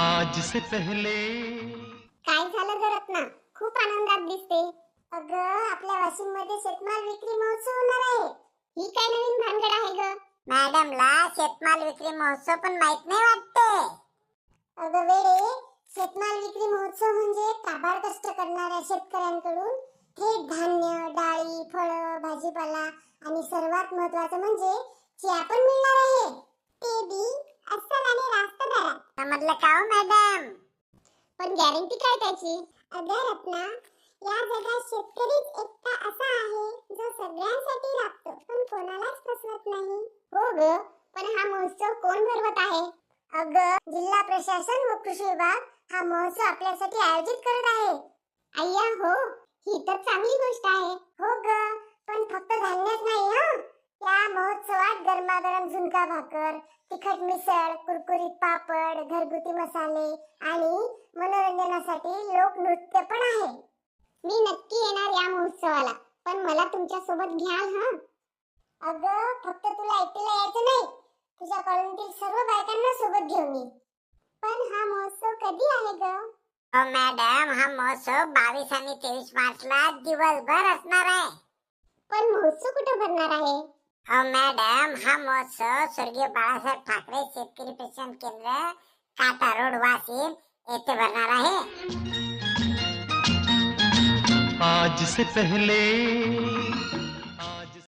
आज से पहले काय झालं ग रत्ना? खूप आनंदात दिसते. अग आपल्या वाशिममध्ये शेतमाल विक्री महोत्सव होणार आहे. ही काय नवीन भानगड आहे ग? मॅडमला शेतमाल विक्री महोत्सव पण माहीत नाही वाटते अगं वेरे शेतमाल विक्री महोत्सव म्हणजे काबाड कष्ट करणाऱ्या शेतकऱ्यांकडून थेट धान्य डाळी फळ भाजीपाला आणि सर्वात महत्वाचं म्हणजे चिया पण मिळणार आहे. ते अस्सल आणि रास्त धरा समजलं का हो मॅडम? पण गॅरंटी काय त्याची? अगं रत्ना या जगात शेतकरीच एकटा असा आहे जो सगळ्यांसाठी राबतो पण कोणालाच फसवत नाही. हो ग पण हा महोत्सव कोण भरवत आहे? अगं जिल्हा प्रशासन व कृषी विभाग हा महोत्सव आपल्यासाठी आयोजित करत आहे. अय्या हो ही तर चांगली गोष्ट आहे हो ग पण फक्त धान्यच नाही हं या महोत्सवात गरमागरम झुणका भाकर तिखट मिसळ कुरकुरीत पापड घरगुती मसाले आणि मनोरंजनासाठी लोकनृत्य पण आहे. मी नक्की येणार या महोत्सवाला पण मला तुमच्यासोबत घ्याल हा? अगं फक्त तुला एकटीला यायचं नाही. तुझ्या कॉलनीतील सर्व बायकांना सोबत घेऊन ये पण हा महोत्सव कधी आहे ग? मॅडम हा महोत्सव बावीस आणि तेवीस मार्चला दिवसभर असणार आहे. पण महोत्सव कुठे भरणार आहे? मॅडम, हम महोत्सव स्वर्गीय बाळासाहेब ठाकरे शेतकरी प्रशिक्षण केंद्र काटा रोड, वाशिम येथे भरणार आहे आज से पहले